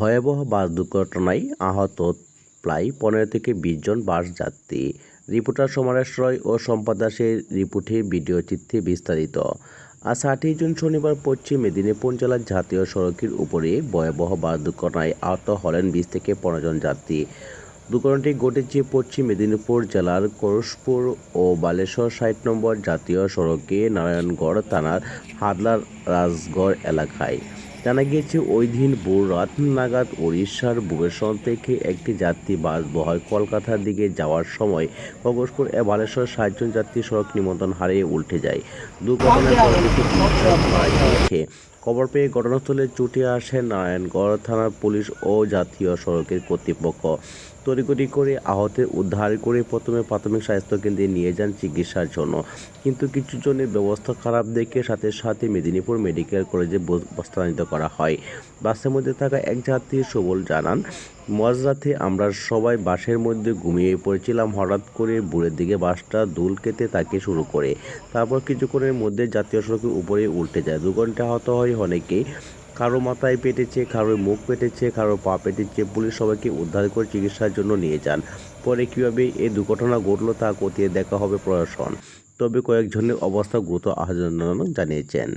ভয়াবহ বাস দুর্ঘটনায় আহত প্রায় পনেরো থেকে বিশ জন বাস যাত্রী। রিপোর্টার সমরেশ রয় ও সম্পদ দাসের রিপোর্টে ভিডিও চিত্রে বিস্তারিত। আজ আটই জুন শনিবার পশ্চিম মেদিনীপুর জেলার জাতীয় সড়কের উপরে ভয়াবহ বাস দুর্ঘটনায় আহত হলেন বিশ থেকে পনেরো জন যাত্রী। দুর্ঘটনাটি ঘটেছে পশ্চিম মেদিনীপুর জেলার করসপুর ও বালেশ্বর ষাট নম্বর জাতীয় সড়কে নারায়ণগড় থানার হাদলার রাজগড় এলাকায়। জানা গিয়েছে ওই দিন ভোর রাত নাগাদ উড়িষ্যার ভুবনেশ্বর থেকে একটি যাত্রী বাস বহয় কলকাতার দিকে যাওয়ার সময় খগসপুর এ বালেশ্বর সাতজন যাত্রী সড়ক নিমন্ত্রণ হারিয়ে উল্টে যায়। দুর্ঘটনার পর থেকে তিনজন মারা গিয়েছে। খবর পেয়ে ঘটনাস্থলে ছুটে আসে নারায়ণগড় থানার পুলিশ ও জাতীয় সড়কের কর্তৃপক্ষ। তড়িঘড়ি করে আহতের উদ্ধার করে প্রথমে প্রাথমিক স্বাস্থ্যকেন্দ্রে নিয়ে যান চিকিৎসার জন্য। কিন্তু কিছু জনের ব্যবস্থা খারাপ দেখে সাথে সাথে মেদিনীপুর মেডিকেল কলেজে স্থানান্তরিত করা হয়। বাসের মধ্যে থাকা এক যাত্রী সবল জানান মাঝরাতে আমরা সবাই বাসের মধ্যে ঘুমিয়ে পড়েছিলাম। হঠাৎ করে ভোরের দিকে বাসটা দুল কেটে তাকে শুরু করে। তারপর কিছুক্ষণের মধ্যে জাতীয় সড়কের উপরে উল্টে যায়। দু ঘণ্টা আহত হয় অনেকেই। কারও মাথায় পেটেছে, কারোর মুখ পেটেছে কারও পা পেটেছে, পুলিশ সবাইকে উদ্ধার করে চিকিৎসার জন্য নিয়ে যান। পরে কীভাবে এই দুর্ঘটনা ঘটলো তা খতিয়ে দেখা হবে প্রশাসন। তবে কয়েকজনের অবস্থা গুরুতর আহত জানিয়েছেন।